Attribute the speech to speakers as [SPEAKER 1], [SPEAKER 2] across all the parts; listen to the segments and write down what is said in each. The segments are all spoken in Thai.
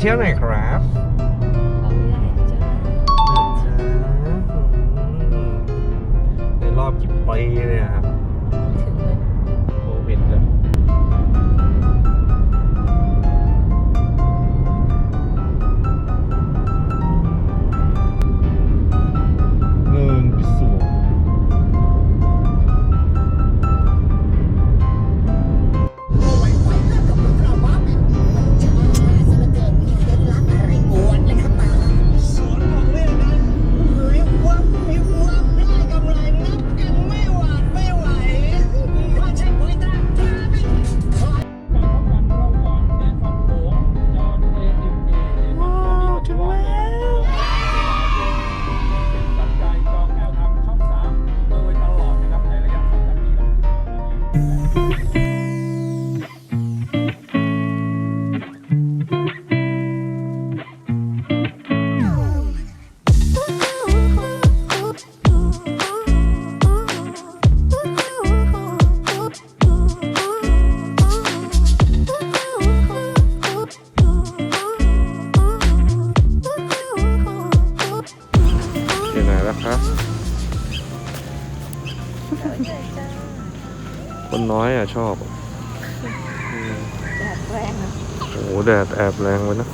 [SPEAKER 1] เที่ยวไหนครับ
[SPEAKER 2] เขาใหญ่จ้า
[SPEAKER 1] ในรอบกี่ปีเนี่ยครับ คนน้
[SPEAKER 3] อย
[SPEAKER 4] อะ
[SPEAKER 1] ชอบอืม
[SPEAKER 2] แดดแรงนะ
[SPEAKER 1] โอ้โหแดดแอบแรงไปนะ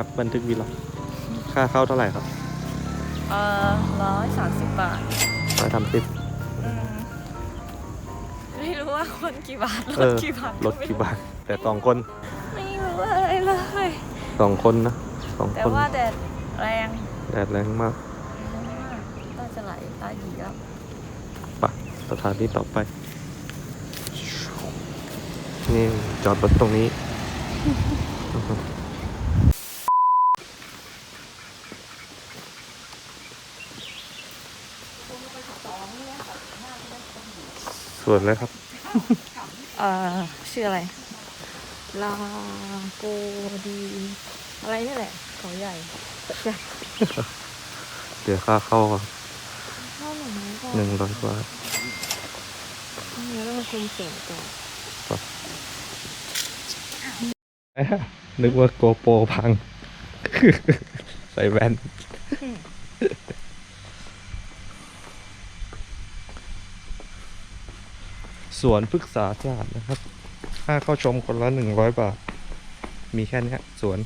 [SPEAKER 1] ครับ บันทึกวีล็อกค่าเข้าเท่าไหร่ครับ
[SPEAKER 2] เอ่อร้อยสามสิบบาท
[SPEAKER 1] ร้อยทำติป
[SPEAKER 2] อืมไม่รู้ว่าคนกี่บาทร
[SPEAKER 1] เอ
[SPEAKER 2] ถ
[SPEAKER 1] อ
[SPEAKER 2] กี่บาท
[SPEAKER 1] รถกี่บาท แต่สองคน
[SPEAKER 2] ไม่รู้อะไรเลย
[SPEAKER 1] สองคนนะสอง
[SPEAKER 2] แต่
[SPEAKER 1] คน
[SPEAKER 2] ว่าแดดแรง
[SPEAKER 1] แดดแรงมาก
[SPEAKER 2] ตาจะไหลตาหยีแล้ว
[SPEAKER 1] ปะสถานที่ต่อไป นี่จอดรถตรงนี้ ส่วนเลยครับ
[SPEAKER 2] เอ่อชื่ออะไร ลาโกดี อะไรนี่แหละเขาใหญ่ใช่
[SPEAKER 1] เดี๋ยวค่าเข้า
[SPEAKER 2] เข้าหน่อยไหมก่อน
[SPEAKER 1] หนึ่งร้อยบาท
[SPEAKER 2] เดี๋ยวเรามาคุมเสียงก่อน
[SPEAKER 1] นึกว่าโกโปรพัง ใส่แว่น สวนพฤกษาศาสตร์นะครับ ค่าเข้าชมคนละหนึ่งร้อยบาท มีแค่เนี้ยสวน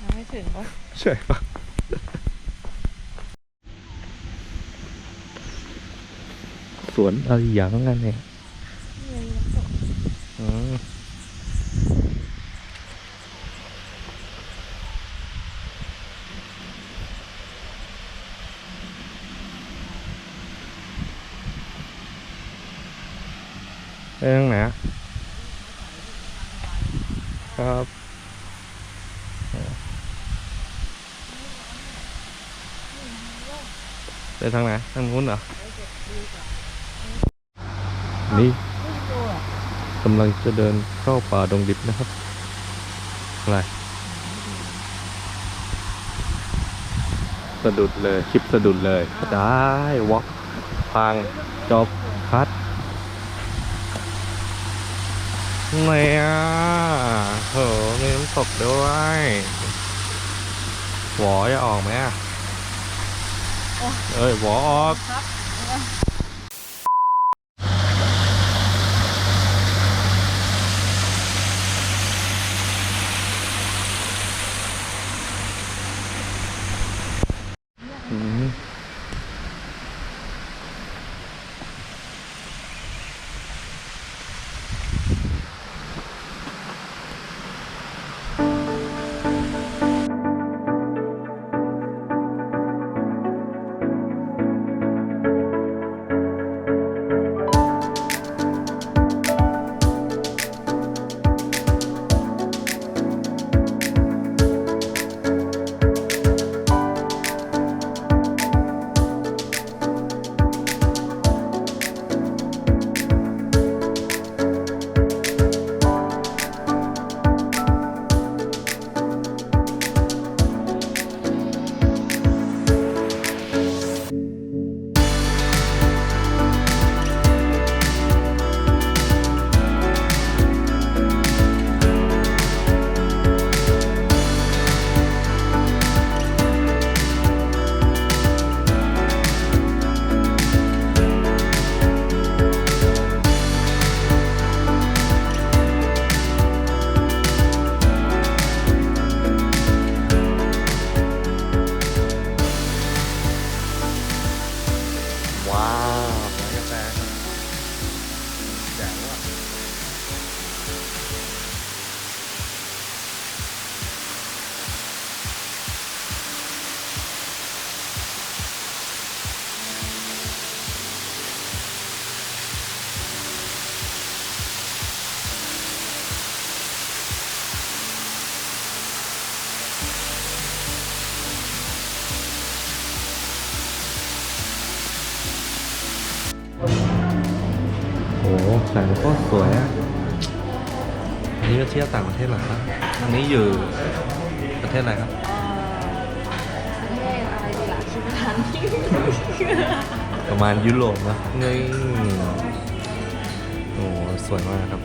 [SPEAKER 2] ยังไม่ถึงวะ
[SPEAKER 1] ใช่ปะสวนอะไรอย่างนั้นเนี่ย ไปทางไหนะครับไปทางไหนทางนู้นเหรอ นี่กำลังจะเดินเข้าป่าดงดิบนะครับ อะไร สะดุดเลย คลิปสะดุดเลย ได้วอกพัง จบ คัด เนี่ยโหมีน้ำตกด้วยหวอจะออกไหมอะเอ้ยหวอออก ว้าวกาแฟแจ๋ว่ะ แสงก็สวยอะอันนี้ก็เที่ยวต่างประเทศเหรอครับอันนี้อยู่ประเทศอะไรครับ
[SPEAKER 2] ประเทศอะไรดีล่ะคิดไม่ทัน
[SPEAKER 1] ประมาณยุโรปนะนี่โอ้สวยมากครับ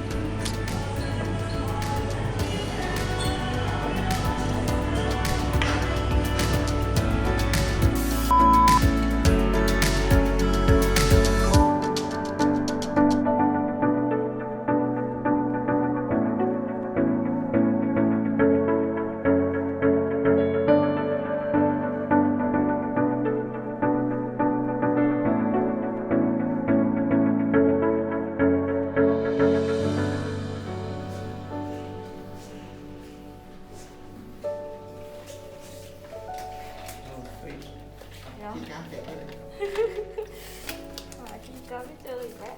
[SPEAKER 2] นาะกินน้ำเสร็จเลยหกินก็ไม่เจออีกแล้ว